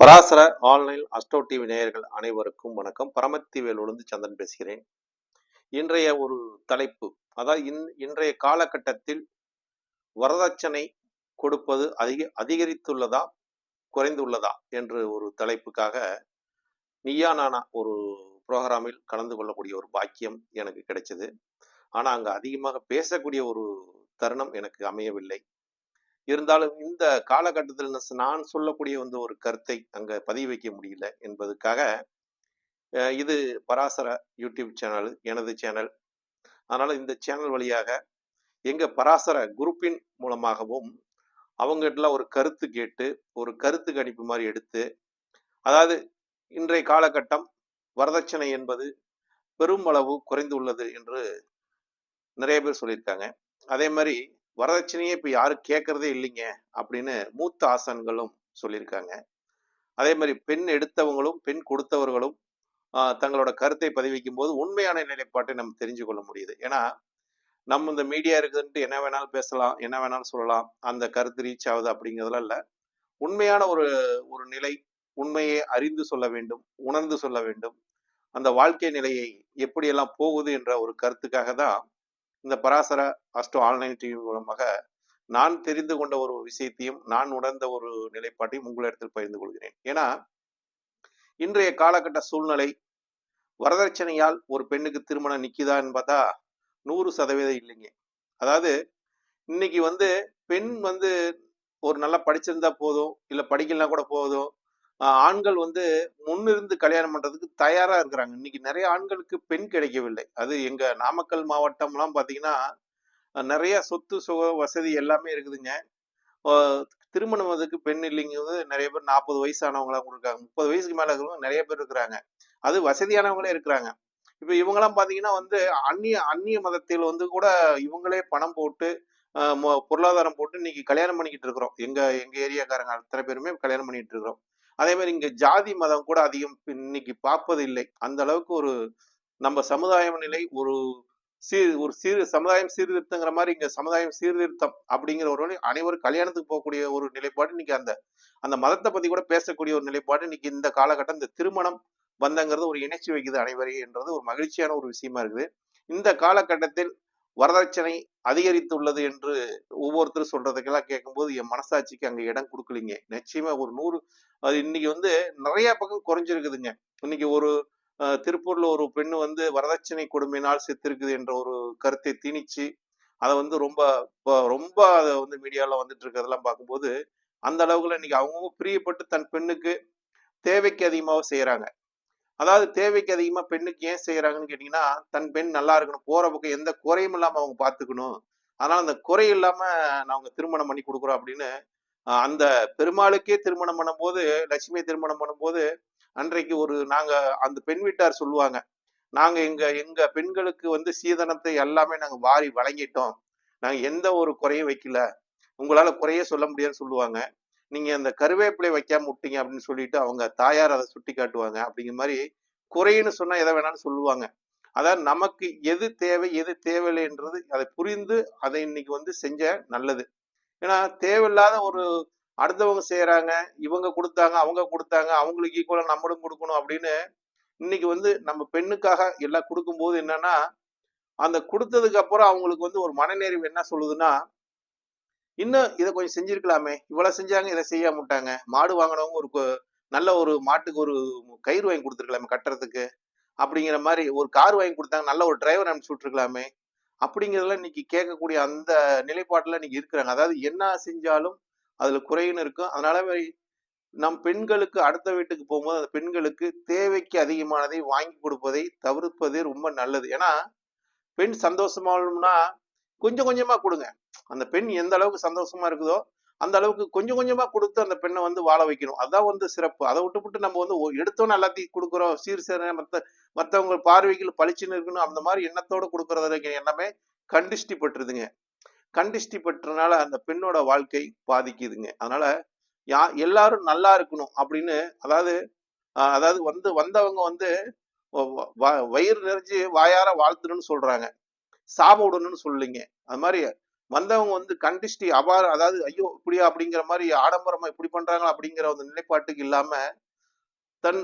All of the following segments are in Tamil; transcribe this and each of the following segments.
பராசர ஆன்லைன் அஸ்ட்ரோ டிவி நேயர்கள் அனைவருக்கும் வணக்கம். பரமத்தி வேலூர்ந்து சந்திரன் பேசுகிறேன். இன்றைய ஒரு தலைப்பு அதாவது இன் இன்றைய காலகட்டத்தில் வரதட்சணை கொடுப்பது அதிக அதிகரித்துள்ளதா குறைந்துள்ளதா என்று ஒரு தலைப்புக்காக நீயா நானா ஒரு ப்ரோக்ராமில் கலந்து கொள்ளக்கூடிய ஒரு பாக்கியம் எனக்கு கிடைச்சது. ஆனால் அங்கே அதிகமாக பேசக்கூடிய ஒரு தருணம் எனக்கு அமையவில்லை. இருந்தாலும் இந்த காலகட்டத்தில் நான் சொல்லக்கூடிய வந்து ஒரு கருத்தை அங்க பதிவு வைக்க முடியல என்பதுக்காக இது பராசர யூடியூப் சேனல் எனது சேனல். அதனால இந்த சேனல் வழியாக எங்க பராசர குரூப்பின் மூலமாகவும் அவங்ககிட்டலாம் ஒரு கருத்து கேட்டு ஒரு கருத்து கணிப்பு மாதிரி எடுத்து அதாவது இன்றைய காலகட்டம் வரதட்சணை என்பது பெருமளவு குறைந்துள்ளது என்று நிறைய பேர் சொல்லியிருக்காங்க. அதே மாதிரி வரதட்சணையே இப்போ யாரும் கேட்கறதே இல்லைங்க அப்படின்னு மூத்த ஆசான்களும் சொல்லியிருக்காங்க. அதே மாதிரி பெண் எடுத்தவங்களும் பெண் கொடுத்தவர்களும் தங்களோட கருத்தை பதிவிக்கும் போது உண்மையான நிலைப்பாட்டை நம்ம தெரிஞ்சு கொள்ள முடியுது. ஏன்னா நம்ம இந்த மீடியா இருக்குதுன்ட்டு என்ன வேணாலும் பேசலாம் என்ன வேணாலும் சொல்லலாம். அந்த கருத்து ரீச் ஆகுது அப்படிங்கிறதுலாம் இல்லை. உண்மையான ஒரு ஒரு நிலை உண்மையை அறிந்து சொல்ல வேண்டும் உணர்ந்து சொல்ல வேண்டும். அந்த வாழ்க்கை நிலையை எப்படியெல்லாம் போகுது என்ற ஒரு கருத்துக்காக தான் இந்த பராசர அஸ்டோ ஆன்லைன் டிவி மூலமாக நான் தெரிந்து கொண்ட ஒரு விஷயத்தையும் நான் உணர்ந்த ஒரு நிலைப்பாட்டையும் உங்களிடத்தில் பகிர்ந்து கொள்கிறேன். ஏன்னா இன்றைய காலகட்ட சூழ்நிலை வரதட்சணையால் ஒரு பெண்ணுக்கு திருமணம் நிக்குதான்னு பார்த்தா நூறு சதவீதம் இல்லைங்க. அதாவது இன்னைக்கு வந்து பெண் வந்து ஒரு நல்லா படிச்சிருந்தா போதும் இல்ல படிக்கலாம் கூட போதும் ஆண்கள் வந்து முன்னிருந்து கல்யாணம் பண்றதுக்கு தயாரா இருக்கிறாங்க. இன்னைக்கு நிறைய ஆண்களுக்கு பெண் கிடைக்கவில்லை. அது எங்க நாமக்கல் மாவட்டம்லாம் பாத்தீங்கன்னா நிறைய சொத்து சுக வசதி எல்லாமே இருக்குதுங்க. திருமணம் அதுக்கு பெண் இல்லைங்கிறது நிறைய பேர் நாற்பது வயசானவங்களாம் கொடுக்குறாங்க. இருக்காங்க முப்பது வயசுக்கு மேல இருக்கிறவங்க நிறைய பேர் இருக்கிறாங்க. அது வசதியானவங்களே இருக்கிறாங்க. இப்ப இவங்கெல்லாம் பாத்தீங்கன்னா வந்து அந்நிய அந்நிய மதத்தில் வந்து கூட இவங்களே பணம் போட்டு மொ- பொருளாதாரம் போட்டு இன்னைக்கு கல்யாணம் பண்ணிக்கிட்டு இருக்கிறோம். எங்க எங்க ஏரியாக்காரங்க அத்தனை பேருமே கல்யாணம் பண்ணிட்டு இருக்கிறோம். அதே மாதிரி இங்க ஜாதி மதம் கூட அதிகம் இன்னைக்கு பார்ப்பது இல்லை அந்த அளவுக்கு ஒரு நம்ம சமுதாய நிலை ஒரு சீர் ஒரு சீர் சமுதாயம் சீர்திருத்தங்கிற மாதிரி இங்க சமுதாயம் சீர்திருத்தம் அப்படிங்கிற ஒரு அனைவரும் கல்யாணத்துக்கு போகக்கூடிய ஒரு நிலைப்பாடு இன்னைக்கு அந்த அந்த மதத்தை பத்தி கூட பேசக்கூடிய ஒரு நிலைப்பாடு இன்னைக்கு இந்த காலகட்டம் இந்த திருமணம் வந்தங்கிறது ஒரு இணைச்சி வைக்குது அனைவரையும் என்றது ஒரு மகிழ்ச்சியான ஒரு விஷயமா இருக்குது. இந்த காலகட்டத்தில் வரதட்சணை அதிகரித்துள்ளது என்று ஒவ்வொருத்தரும் சொல்றதுக்கெல்லாம் கேட்கும்போது என் மனசாட்சிக்கு அங்க இடம் கொடுக்கலீங்க. நிச்சயமா ஒரு நூறு அது இன்னைக்கு வந்து நிறைய பக்கம் குறைஞ்சிருக்குதுங்க. இன்னைக்கு ஒரு திருப்பூர்ல ஒரு பெண் வந்து வரதட்சணை கொடுமையினால் செத்திருக்குது என்ற ஒரு கருத்தை திணிச்சு அதை வந்து ரொம்ப ரொம்ப அதை வந்து மீடியால வந்துட்டு இருக்கிறதெல்லாம் பார்க்கும்போது அந்த அளவுக்குல இன்னைக்கு அவங்கவுங்க பிரியப்பட்டு தன் பெண்ணுக்கு தேவைக்கு அதிகமாக செய்யறாங்க அதாவது தேவைக்கு அதிகமா பெண்ணுக்கு ஏன் செய்யறாங்கன்னு கேட்டீங்கன்னா தன் பெண் நல்லா இருக்கணும் போற பக்கம் எந்த குறையும் இல்லாம அவங்க பாத்துக்கணும். அதனால அந்த குறை இல்லாம நாங்க திருமணம் பண்ணி கொடுக்குறோம் அப்படின்னு அந்த பெருமாளுக்கே திருமணம் பண்ணும்போது லட்சுமியை திருமணம் பண்ணும்போது அன்றைக்கு ஒரு நாங்க அந்த பெண் வீட்டார் சொல்லுவாங்க நாங்க எங்க எங்க பெண்களுக்கு வந்து சீதனத்தை எல்லாமே நாங்க வாரி வழங்கிட்டோம். நாங்க எந்த ஒரு குறையும் வைக்கல. உங்களால குறையே சொல்ல முடியாதுன்னு சொல்லுவாங்க. நீங்க அந்த கருவேப்பிலை வைக்காம விட்டீங்க அப்படின்னு சொல்லிட்டு அவங்க தாயார் அதை சுட்டி காட்டுவாங்க. அப்படிங்கிற மாதிரி குறைன்னு சொன்னா எதை வேணாலும் சொல்லுவாங்க. அதாவது நமக்கு எது தேவை எது தேவையில்லைன்றது அதை புரிந்து அதை இன்னைக்கு வந்து செஞ்ச நல்லது. ஏன்னா தேவையில்லாத ஒரு அடுத்தவங்க செய்யறாங்க இவங்க கொடுத்தாங்க அவங்க கொடுத்தாங்க அவங்களுக்கு ஈக்குவலா நம்மளும் கொடுக்கணும் அப்படின்னு இன்னைக்கு வந்து நம்ம பெண்ணுக்காக எல்லாம் கொடுக்கும்போது என்னன்னா அந்த கொடுத்ததுக்கு அப்புறம் அவங்களுக்கு வந்து ஒரு மனநிறைவு என்ன சொல்லுதுன்னா இன்னும் இதை கொஞ்சம் செஞ்சிருக்கலாமே. இவ்வளவு செஞ்சாங்க இதை செய்ய மாட்டாங்க. மாடு வாங்கினவங்க ஒரு நல்ல ஒரு மாட்டுக்கு ஒரு கயிறு வாங்கி கொடுத்துருக்கலாமே கட்டுறதுக்கு. அப்படிங்கிற மாதிரி ஒரு கார் வாங்கி கொடுத்தாங்க நல்ல ஒரு டிரைவர் அனுப்பிச்சு விட்டுருக்கலாமே. அப்படிங்கிறதுல இன்னைக்கு கேட்கக்கூடிய அந்த நிலைப்பாட்டில் இன்னைக்கு இருக்கிறாங்க. அதாவது என்ன செஞ்சாலும் அதுல குறைன்னு இருக்கும். அதனால மாதிரி நம் பெண்களுக்கு அடுத்த வீட்டுக்கு போகும்போது அந்த பெண்களுக்கு தேவைக்கு அதிகமானதை வாங்கி கொடுப்பதை தவிர்ப்பதே ரொம்ப நல்லது. ஏன்னா பெண் சந்தோஷமாகணும்னா கொஞ்சம் கொஞ்சமா கொடுங்க. அந்த பெண் எந்த அளவுக்கு சந்தோஷமா இருக்குதோ அந்த அளவுக்கு கொஞ்சம் கொஞ்சமா கொடுத்து அந்த பெண்ணை வந்து வாழ வைக்கணும். அதான் வந்து சிறப்பு. அதை விட்டுவிட்டு நம்ம வந்து எடுத்தோன்னு எல்லாத்தையும் கொடுக்குறோம். சீர் சேர மத்த மத்தவங்க பார்வைகள் பளிச்சுன்னு இருக்கணும் அந்த மாதிரி எண்ணத்தோட கொடுக்கறதுல எல்லாமே கண்டிஷ்டி பெற்றுதுங்க. கண்டிஷ்டி பெற்றனால அந்த பெண்ணோட வாழ்க்கை பாதிக்குதுங்க. அதனால யா எல்லாரும் நல்லா இருக்கணும் அப்படின்னு அதாவது ஆஹ் அதாவது வந்து வந்தவங்க வந்து வ- வ- வயிறு நிறைஞ்சு வாயார வாழ்த்துணும்னு சொல்றாங்க. சாப விடணும்னு சொல்லீங்க அது மாதிரி வந்தவங்க வந்து கண்டிஷ்டி அபார அதாவது ஐயோ இப்படியா? அப்படிங்கிற மாதிரி ஆடம்பரமா இப்படி பண்றாங்களா? அப்படிங்கிற அந்த நிலைப்பாட்டுக்கு இல்லாம தன்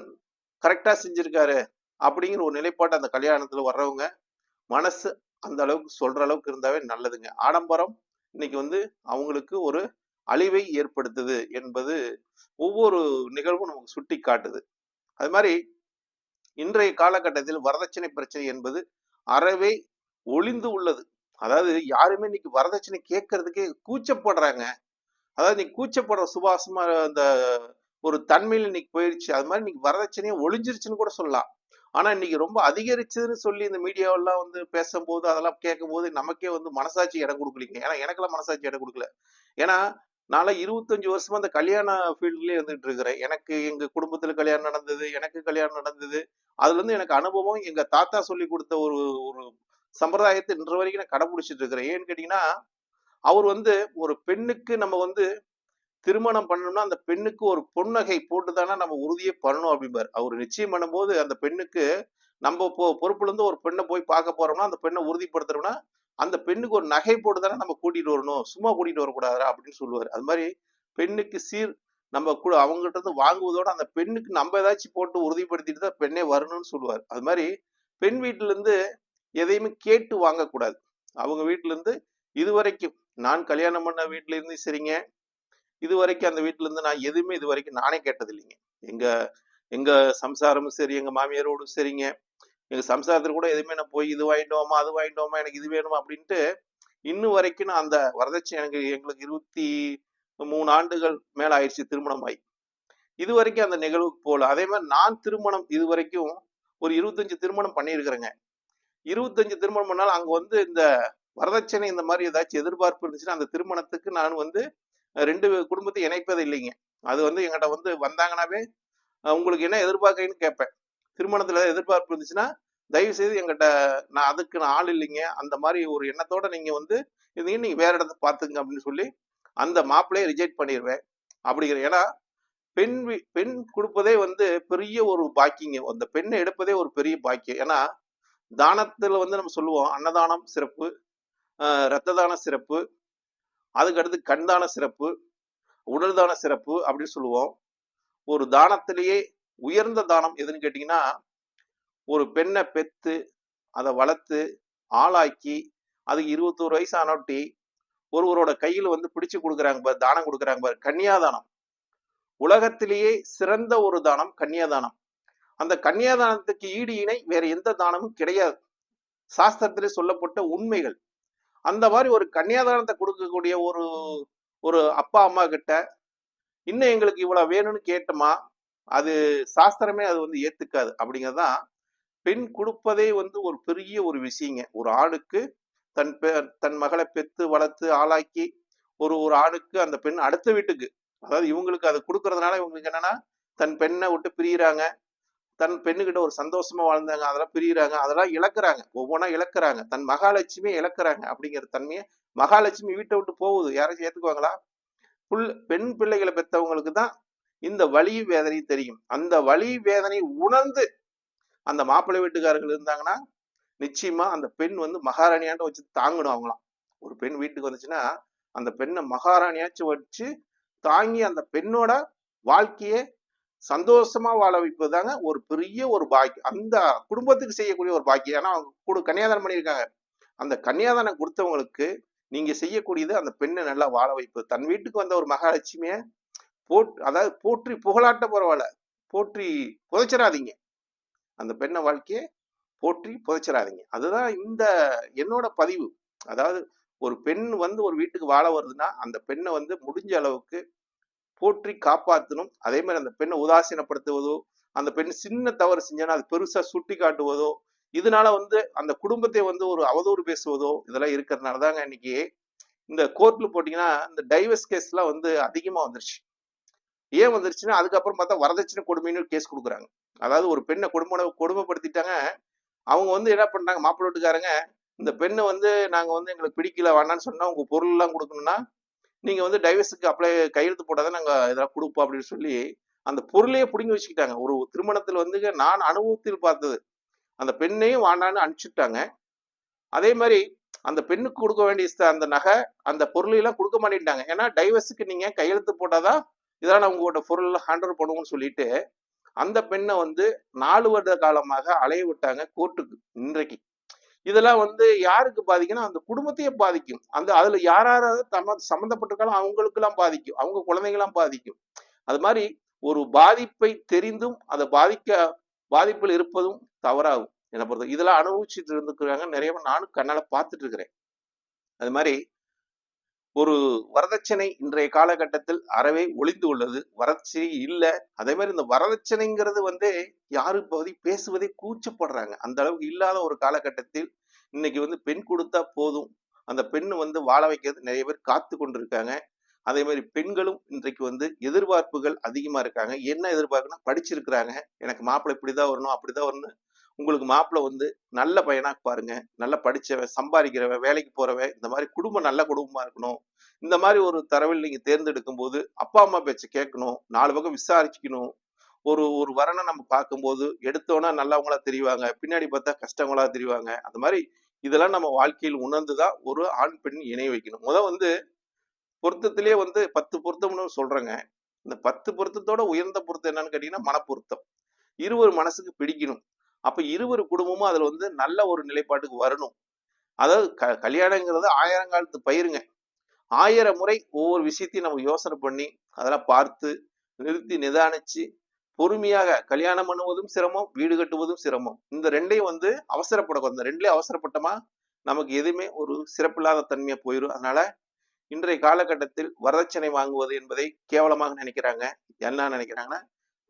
கரெக்டா செஞ்சிருக்காரு அப்படிங்கிற ஒரு நிலைப்பாட்டு அந்த கல்யாணத்துல வர்றவங்க மனசு அந்த அளவுக்கு சொல்ற அளவுக்கு இருந்தாவே நல்லதுங்க. ஆடம்பரம் இன்னைக்கு வந்து அவங்களுக்கு ஒரு அழிவை ஏற்படுத்துது என்பது ஒவ்வொரு நிகழ்வும் நமக்கு சுட்டி காட்டுது. அது மாதிரி இன்றைய காலகட்டத்தில் வரதட்சணை பிரச்சனை என்பது அறவே ஒளிந்து உள்ளது. அதாவது யாருமே இன்னைக்கு வரதட்சணை கேட்கறதுக்கே கூச்சப்படுறாங்க. அதாவது நீ கூச்சப்படுற சுபாசமா அந்த ஒரு தன்மையில் இன்னைக்கு போயிடுச்சு அது மாதிரி இன்னைக்கு வரதட்சணையே ஒளிஞ்சிருச்சுன்னு கூட சொல்லலாம். ஆனா இன்னைக்கு ரொம்ப அதிகரிச்சதுன்னு சொல்லி இந்த மீடியாவெல்லாம் வந்து பேசும்போது அதெல்லாம் கேட்கும்போது நமக்கே வந்து மனசாட்சி இடம் கொடுக்கலீங்க. ஏன்னா எனக்கெல்லாம் மனசாட்சி இடம் கொடுக்கல. ஏன்னா நான் இருபத்தஞ்சு வருஷமா அந்த கல்யாண ஃபீல்ட்லயே இருந்துட்டு இருக்கிறேன். எனக்கு எங்க குடும்பத்துல கல்யாணம் நடந்தது எனக்கு கல்யாணம் நடந்தது. அதுல இருந்து எனக்கு அனுபவம் எங்க தாத்தா சொல்லி கொடுத்த ஒரு ஒரு சம்பிரதாயத்தை இன்று வரைக்கும் நான் கடைபிடிச்சிட்டு இருக்கிறேன். ஏன்னு கேட்டீங்கன்னா அவர் வந்து ஒரு பெண்ணுக்கு நம்ம வந்து திருமணம் பண்ணணும்னா அந்த பெண்ணுக்கு ஒரு பொன்னகை போட்டு தானே நம்ம உறுதியே பண்ணணும் அப்படிம்பார். அவர் நிச்சயம் பண்ணும்போது அந்த பெண்ணுக்கு நம்ம பொ பொறுப்புல இருந்து ஒரு பெண்ணை போய் பார்க்க போறோம்னா அந்த பெண்ணை உறுதிப்படுத்துறோம்னா அந்த பெண்ணுக்கு ஒரு நகை போட்டு தானே நம்ம கூட்டிட்டு வரணும். சும்மா கூட்டிட்டு வரக்கூடாதா அப்படின்னு சொல்லுவார். அது மாதிரி பெண்ணுக்கு சீர் நம்ம கூட அவங்ககிட்ட இருந்து வாங்குவதோட அந்த பெண்ணுக்கு நம்ம ஏதாச்சும் போட்டு உறுதிப்படுத்திட்டு தான் பெண்ணே வரணும்னு சொல்லுவார். அது மாதிரி பெண் வீட்டுல இருந்து எதையுமே கேட்டு வாங்கக்கூடாது. அவங்க வீட்டுல இருந்து இது வரைக்கும் நான் கல்யாணம் பண்ண வீட்டிலேருந்து சரிங்க. இது வரைக்கும் அந்த வீட்டுல இருந்து நான் எதுவுமே இது வரைக்கும் நானே கேட்டது இல்லைங்க எங்க எங்க சம்சாரமும் சரி எங்க மாமியாரோடும் சரிங்க. எங்க சம்சாரத்துல கூட எதுவுமே நான் போய் இது வாங்கிட்டோமா அது வாங்கிட்டோமா எனக்கு இது வேணுமா அப்படின்ட்டு இன்னும் வரைக்கும் நான் அந்த வரதட்சணை எனக்கு எங்களுக்கு இருபத்தி மூணு ஆண்டுகள் மேலே ஆயிடுச்சு திருமணம் ஆகி இது வரைக்கும் அந்த நிகழ்வுக்கு போகல அதே மாதிரி நான் திருமணம் இது வரைக்கும் ஒரு இருபத்தஞ்சு திருமணம் பண்ணியிருக்கிறேங்க. இருபத்தஞ்சு திருமணம் பண்ணால் அங்க வந்து இந்த வரதட்சணை இந்த மாதிரி ஏதாச்சும் எதிர்பார்ப்பு இருந்துச்சுன்னா அந்த திருமணத்துக்கு நான் வந்து ரெண்டு குடும்பத்தை இணைப்பது இல்லைங்க. அது வந்து எங்கிட்ட வந்து வந்தாங்கன்னாவே உங்களுக்கு என்ன எதிர்பார்க்கறீங்கன்னு கேட்பேன். திருமணத்துல ஏதாவது எதிர்பார்ப்பு இருந்துச்சுன்னா தயவு செய்து எங்கிட்ட நான் அதுக்கு நான் ஆள் இல்லைங்க. அந்த மாதிரி ஒரு எண்ணத்தோட நீங்க வந்து இருந்தீங்க நீங்க வேற இடத்த பார்த்துங்க அப்படின்னு சொல்லி அந்த மாப்பிள்ளையை ரிஜெக்ட் பண்ணிடுவேன் அப்படிங்கிற ஏன்னா பெண் வி- பெண் கொடுப்பதே வந்து பெரிய ஒரு பாக்கியங்க அந்த பெண்ணை எடுப்பதே ஒரு பெரிய பாக்கியம். ஏன்னா தானத்துல வந்து நம்ம சொல்லுவோம் அன்னதானம் சிறப்பு இரத்த தான சிறப்பு அதுக்கடுத்து கண் தான சிறப்பு உடல் தான சிறப்பு அப்படின்னு சொல்லுவோம். ஒரு தானத்திலேயே உயர்ந்த தானம் எதுன்னு கேட்டீங்கன்னா ஒரு பெண்ணை பெத்து அதை வளர்த்து ஆளாக்கி அதுக்கு இருபத்தோரு வயசு ஆனோட்டி ஒருவரோட கையில் வந்து பிடிச்சு கொடுக்குறாங்க பாரு தானம் கொடுக்குறாங்க பாரு கன்னியாதானம். உலகத்திலேயே சிறந்த ஒரு தானம் கன்னியாதானம். அந்த கன்னியாதானத்துக்கு ஈடு இணை வேற எந்த தானமும் கிடையாது. சாஸ்திரத்திலே சொல்லப்பட்ட உண்மைகள். அந்த மாதிரி ஒரு கன்னியாதானத்தை கொடுக்கக்கூடிய ஒரு ஒரு அப்பா அம்மா கிட்ட இன்னும் எங்களுக்கு இவ்வளவு வேணும்னு கேட்டோமா? அது சாஸ்திரமே அது வந்து ஏத்துக்காது. அப்படிங்கறதுதான் பெண் கொடுப்பதே வந்து ஒரு பெரிய ஒரு விஷயங்க. ஒரு ஆணுக்கு தன் பெ- தன் மகளை பெத்து வளர்த்து ஆளாக்கி ஒரு ஒரு ஆணுக்கு அந்த பெண் அடுத்த வீட்டுக்கு அதாவது இவங்களுக்கு அது கொடுக்கறதுனால இவங்களுக்கு என்னன்னா தன் பெண்ணை விட்டு பிரியறாங்க. தன் பெண்ணுகிட்ட ஒரு சந்தோஷமா வாழ்ந்தாங்க அதெல்லாம் பிரியிறாங்க அதெல்லாம் இழக்குறாங்க. ஒவ்வொன்றா இழக்குறாங்க. தன் மகாலட்சுமியை இழக்குறாங்க அப்படிங்கிற தன்மையை மகாலட்சுமி வீட்டை விட்டு போகுது. யாராச்சும் ஏத்துக்குவாங்களா புல் பெண் பிள்ளைகளை பெற்றவங்களுக்கு தான் இந்த வலி வேதனை தெரியும். அந்த வலி வேதனை உணர்ந்து அந்த மாப்பிள்ளை வீட்டுக்காரர்கள் இருந்தாங்கன்னா நிச்சயமா அந்த பெண் வந்து மகாராணியாண்ட வச்சு தாங்கணும் அவங்களாம். ஒரு பெண் வீட்டுக்கு வந்துச்சுன்னா அந்த பெண்ணை மகாராணியாச்சும் வச்சு தாங்கி அந்த பெண்ணோட வாழ்க்கையை சந்தோஷமா வாழ வைப்பது தாங்க ஒரு பெரிய ஒரு பாக்கியம். அந்த குடும்பத்துக்கு செய்யக்கூடிய ஒரு பாக்கியம். ஏன்னா அவங்க கூட கன்னியாதானம் பண்ணியிருக்காங்க. அந்த கன்னியாதானம் கொடுத்தவங்களுக்கு நீங்க செய்யக்கூடியது அந்த பெண்ணை நல்லா வாழ வைப்பது. தன் வீட்டுக்கு வந்த ஒரு மகாலட்சுமிய போட் அதாவது போற்றி புகழாட்ட பரவாயில்ல. போற்றி புதைச்சிடாதீங்க. அந்த பெண்ணை வாழ்க்கையை போற்றி புதைச்சிடாதீங்க. அதுதான் இந்த என்னோட பதிவு. அதாவது ஒரு பெண் வந்து ஒரு வீட்டுக்கு வாழ வருதுன்னா அந்த பெண்ணை வந்து முடிஞ்ச அளவுக்கு போற்றி காப்பாற்றணும் அதே மாதிரி அந்த பெண்ணை உதாசீனப்படுத்துவதோ அந்த பெண் சின்ன தவறு செஞ்சானா அது பெருசா சுட்டி காட்டுவதோ இதனால வந்து அந்த குடும்பத்தை வந்து ஒரு அவதூறு பேசுவதோ இதெல்லாம் இருக்கிறதுனால தாங்க இன்னைக்கு இந்த கோர்ட்ல போட்டீங்கன்னா இந்த டைவர்ஸ் கேஸ்லாம் வந்து அதிகமா வந்துருச்சு. ஏன் வந்துருச்சுன்னா அதுக்கப்புறம் பார்த்தா வரதட்சணை கொடுமைன்னு கேஸ் கொடுக்குறாங்க. அதாவது ஒரு பெண்ணை கொடுமை கொடுமைப்படுத்திட்டாங்க அவங்க வந்து என்ன பண்றாங்க மாப்பிள்ளை வீட்டுக்காரங்க இந்த பெண்ணை வந்து நாங்க வந்து எங்களுக்கு பிடிக்கல வேணான்னு சொன்னா உங்க பொருள் எல்லாம் கொடுக்கணும்னா நீங்கள் வந்து டைவர்ஸுக்கு அப்ளை கையெழுத்து போட்டால் தான் நாங்கள் இதெல்லாம் கொடுப்போம் அப்படின்னு சொல்லி அந்த பொருளையே பிடுங்கி வச்சுக்கிட்டாங்க. ஒரு திருமணத்தில் வந்து நான் அனுபவத்தில் பார்த்தது. அந்த பெண்ணையும் வாண்டான்னு அனுப்பிச்சுட்டாங்க. அதே மாதிரி அந்த பெண்ணுக்கு கொடுக்க வேண்டிய அந்த நகை அந்த பொருளையெல்லாம் கொடுக்க மாட்டேன்ட்டாங்க. ஏன்னா டைவர்ஸுக்கு நீங்கள் கையெழுத்து போட்டாதான் இதெல்லாம் நான் உங்களோட பொருள் ஹேண்டர் பண்ணுவோம்னு சொல்லிட்டு அந்த பெண்ணை வந்து நாலு வருட காலமாக அலைய விட்டாங்க கோர்ட்டுக்கு இன்றைக்கு. இதெல்லாம் வந்து யாருக்கு பாதிக்கும்னா அந்த குடும்பத்தையே பாதிக்கும். அந்த அதுல யாராவது தம சம்மந்தப்பட்டிருக்காலும் அவங்களுக்கு எல்லாம் பாதிக்கும். அவங்க குழந்தைங்களாம் பாதிக்கும். அது மாதிரி ஒரு பாதிப்பை தெரிந்தும் அதை பாதிக்க பாதிப்பில் இருப்பதும் தவறாகும். என்ன பொறுத்த இதெல்லாம் அனுபவிச்சுட்டு இருந்துக்கிறாங்க நிறைய நானும் கண்ணால பார்த்துட்டு இருக்கிறேன். அது மாதிரி ஒரு வரதட்சணை இன்றைய காலகட்டத்தில் அறவே ஒளிந்து உள்ளது. வரதட்சணை இல்லை. அதே மாதிரி இந்த வரதட்சணைங்கிறது வந்து யாரு பகுதி பேசுவதே கூச்சப்படுறாங்க. அந்த அளவுக்கு இல்லாத ஒரு காலகட்டத்தில் இன்னைக்கு வந்து பெண் கொடுத்தா போதும். அந்த பெண்ணு வந்து வாழ வைக்கிறது நிறைய பேர் காத்து கொண்டிருக்காங்க. அதே மாதிரி பெண்களும் இன்றைக்கு வந்து எதிர்பார்ப்புகள் அதிகமா இருக்காங்க. என்ன எதிர்பார்க்குன்னா படிச்சிருக்கிறாங்க. எனக்கு மாப்பிள்ளை இப்படிதான் வரணும் அப்படிதான் வரணும். உங்களுக்கு மாப்பிள்ளை வந்து நல்ல பையனாக பாருங்க. நல்லா படிச்சவன் சம்பாதிக்கிறவன் வேலைக்கு போறவன் இந்த மாதிரி குடும்பம் நல்ல குடும்பமா இருக்கணும். இந்த மாதிரி ஒரு தரவில் நீங்க தேர்ந்தெடுக்கும் போது அப்பா அம்மா பேச்சை கேட்கணும். நாலு பக்கம் விசாரிச்சுக்கணும். ஒரு ஒரு வரனை நம்ம பார்க்கும்போது எடுத்தோன்னா நல்லவங்களா தெரிவாங்க. பின்னாடி பார்த்தா கஷ்டங்களா தெரிவாங்க. அந்த மாதிரி இதெல்லாம் நம்ம வாழ்க்கையில் உணர்ந்துதான் ஒரு ஆண் பெண் இணை வைக்கணும். முத வந்து பொருத்தத்திலே வந்து பத்து பொருத்தம்னு சொல்றேங்க. இந்த பத்து பொருத்தத்தோட உயர்ந்த பொருத்தம் என்னன்னு கேட்டீங்கன்னா மனப்பொருத்தம். இருவர் மனசுக்கு பிடிக்கணும். அப்ப இருவர் குடும்பமும் அதுல வந்து நல்ல ஒரு நிலைப்பாட்டுக்கு வரணும். அதாவது க கல்யாணங்கிறது ஆயிரம் காலத்து பயிருங்க. ஆயிரம் முறை ஒவ்வொரு விஷயத்தையும் நம்ம யோசனை பண்ணி அதெல்லாம் பார்த்து நிறுத்தி நிதானிச்சு பொறுமையாக கல்யாணம் பண்ணுவதும் சிரமம் வீடு கட்டுவதும் சிரமம். இந்த ரெண்டையும் வந்து அவசரப்படக்கூடாது. இந்த ரெண்டுலயும் அவசரப்பட்டோமா நமக்கு எதுவுமே ஒரு சிறப்பில்லாத தன்மையா போயிடும் அதனால இன்றைய காலகட்டத்தில் வரதட்சணை வாங்குவது என்பதை கேவலமாக நினைக்கிறாங்க. என்ன நினைக்கிறாங்கன்னா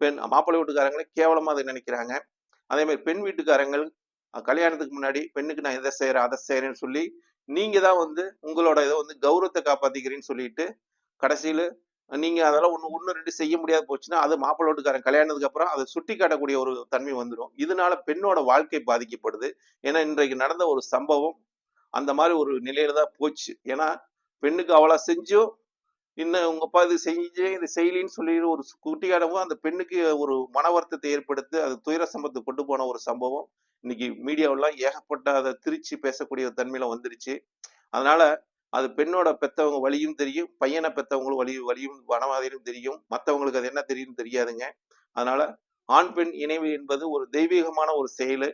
பெண் மாப்பிள்ளை வீட்டுக்காரங்களே கேவலமா அதை நினைக்கிறாங்க. அதே மாதிரி பெண் வீட்டுக்காரங்கள் கல்யாணத்துக்கு முன்னாடி பெண்ணுக்கு நான் இதை செய்யறேன் அதை செய்யறேன்னு சொல்லி நீங்க தான் வந்து உங்களோட இதை வந்து கௌரவத்தை காப்பாத்திக்கிறேன்னு சொல்லிட்டு கடைசியில நீங்க அதெல்லாம் ஒண்ணு ஒண்ணு ரெண்டு செய்ய முடியாது போச்சுன்னா அது மாப்பிள்ளை வீட்டுக்காரன் கல்யாணத்துக்கு அப்புறம் அதை சுட்டி காட்டக்கூடிய ஒரு தன்மை வந்துடும் இதனால பெண்ணோட வாழ்க்கை பாதிக்கப்படுது. ஏன்னா இன்றைக்கு நடந்த ஒரு சம்பவம் அந்த மாதிரி ஒரு நிலையில தான் போச்சு. ஏன்னா பெண்ணுக்கு அவ்வளோ செஞ்சும் இன்னும் உங்க அப்பா இது செஞ்சு இது செய்யலின்னு சொல்லி ஒரு குட்டியாடவும் அந்த பெண்ணுக்கு ஒரு மன வருத்தத்தை ஏற்படுத்தி அது துயர சம்பத்து கொண்டு போன ஒரு சம்பவம். இன்னைக்கு மீடியாவெல்லாம் ஏகப்பட்ட அதை திரிச்சு பேசக்கூடிய ஒரு தன்மையில வந்துருச்சு. அதனால அது பெண்ணோட பெத்தவங்க வழியும் தெரியும் பையனை பெத்தவங்களும் வழி வழியும் வனவாதியும் தெரியும். மற்றவங்களுக்கு அது என்ன தெரியும் தெரியாதுங்க. அதனால ஆண் பெண் இணைவு என்பது ஒரு தெய்வீகமான ஒரு செயல்.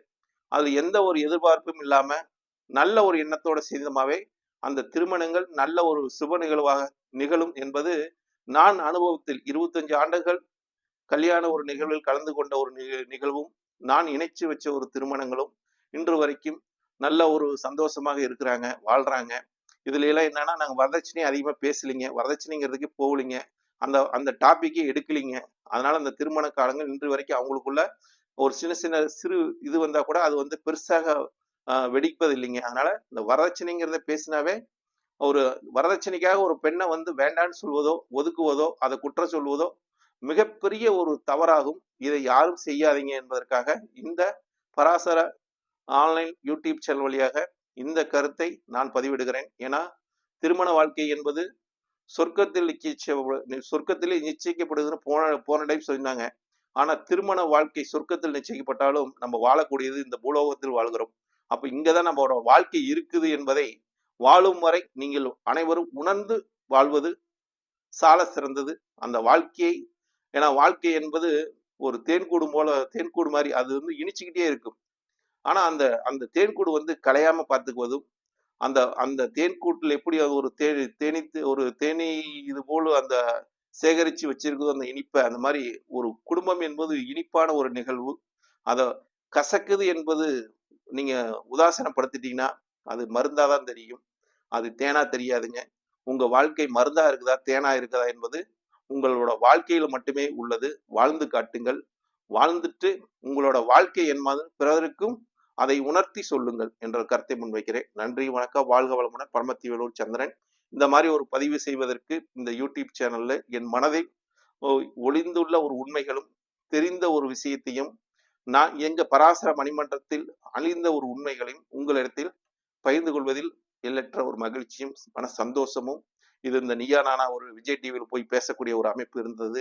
அதில் எந்த ஒரு எதிர்பார்ப்பும் இல்லாம நல்ல ஒரு எண்ணத்தோட சேர்ந்தமாவே அந்த திருமணங்கள் நல்ல ஒரு சுப நிகழ்வாக நிகழும் என்பது நான் அனுபவத்தில் இருபத்தஞ்சு ஆண்டுகள் கல்யாண ஒரு நிகழ்வில் கலந்து கொண்ட ஒரு நிகழ்வும் நான் இணைச்சு வச்ச ஒரு திருமணங்களும் இன்று வரைக்கும் நல்ல ஒரு சந்தோஷமாக இருக்கிறாங்க வாழ்றாங்க. இதுல எல்லாம் என்னன்னா நாங்க வரதட்சணையை அதிகமா பேசலிங்க. வரதட்சணைங்கிறதுக்கு போகலிங்க. அந்த அந்த டாபிக்கே எடுக்கலிங்க. அதனால அந்த திருமண காலங்கள் இன்று வரைக்கும் அவங்களுக்குள்ள ஒரு சின்ன சின்ன சிறு இது வந்தா கூட அது வந்து பெருசாக வெடிப்பது இல்லைங்க அதனால இந்த வரதட்சணைங்கிறத பேசினாவே ஒரு வரதட்சணைக்காக ஒரு பெண்ணை வந்து வேண்டான்னு சொல்வதோ ஒதுக்குவதோ அதை குற்றம் சொல்வதோ மிகப்பெரிய ஒரு தவறாகும். இதை யாரும் செய்யாதீங்க என்பதற்காக இந்த பராசர ஆன்லைன் யூடியூப் சேனல் வழியாக இந்த கருத்தை நான் பதிவிடுகிறேன். ஏன்னா திருமண வாழ்க்கை என்பது சொர்க்கத்தில் சொர்க்கத்திலே நிச்சயிக்கப்படுதுன்னு போன போன டைம் சொன்னாங்க. ஆனா திருமண வாழ்க்கை சொர்க்கத்தில் நிச்சயிக்கப்பட்டாலும் நம்ம வாழக்கூடியது இந்த பூலோகத்தில் வாழ்கிறோம். அப்ப இங்கதான் நம்மளோட வாழ்க்கை இருக்குது என்பதை வாழும் வரை நீங்கள் அனைவரும் உணர்ந்து வாழ்வது சால சிறந்தது. அந்த வாழ்க்கையை ஏன்னா வாழ்க்கை என்பது ஒரு தேன்கூடு போல தேன்கூடு மாதிரி அது வந்து இனிச்சுக்கிட்டே இருக்கும். ஆனா அந்த அந்த தேன்கூடு வந்து கலையாம பார்த்துக்குவதும் அந்த அந்த தேன்கூட்டில் எப்படி அது ஒரு தே தேனித்து ஒரு தேனீ இது போல அந்த சேகரிச்சு வச்சிருக்குதோ அந்த இனிப்பை அந்த மாதிரி ஒரு குடும்பம் என்பது இனிப்பான ஒரு நிகழ்வு. அதை கசக்குது என்பது நீங்க உதாசனப்படுத்திட்டீங்கன்னா அது மருந்தாதான் தெரியும். அது தேனா தெரியாதுங்க. உங்க வாழ்க்கை மருந்தா இருக்குதா? தேனா இருக்குதா? என்பது உங்களோட வாழ்க்கையில மட்டுமே உள்ளது. வாழ்ந்து காட்டுங்கள். வாழ்ந்துட்டு உங்களோட வாழ்க்கை என்பது பிறருக்கும் அதை உணர்த்தி சொல்லுங்கள் என்ற கருத்தை முன்வைக்கிறேன். நன்றி வணக்கம். வாழ்க வளமுடன். பரமத்தி வேலூர் சந்திரன். இந்த மாதிரி ஒரு பதிவு செய்வதற்கு இந்த யூடியூப் சேனல்ல என் மனதை ஒளிந்துள்ள ஒரு உண்மைகளும் தெரிந்த ஒரு விஷயத்தையும் நான் எங்க பராசர மணிமன்றத்தில் அழிந்த ஒரு உண்மைகளையும் உங்களிடத்தில் பகிர்ந்து கொள்வதில் எல்லற்ற ஒரு மகிழ்ச்சியும் மன சந்தோஷமும் இது இந்த நீயா நானா ஒரு விஜய் டிவியில் போய் பேசக்கூடிய ஒரு அமைப்பு இருந்தது.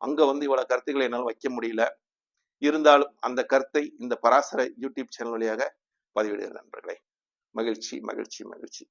அங்க வந்து இவ்வளோ கருத்துக்களை என்னால் வைக்க முடியல. இருந்தாலும் அந்த கருத்தை இந்த பராசர யூடியூப் சேனல் வழியாக பதிவிடுகிற நண்பர்களே. மகிழ்ச்சி மகிழ்ச்சி மகிழ்ச்சி.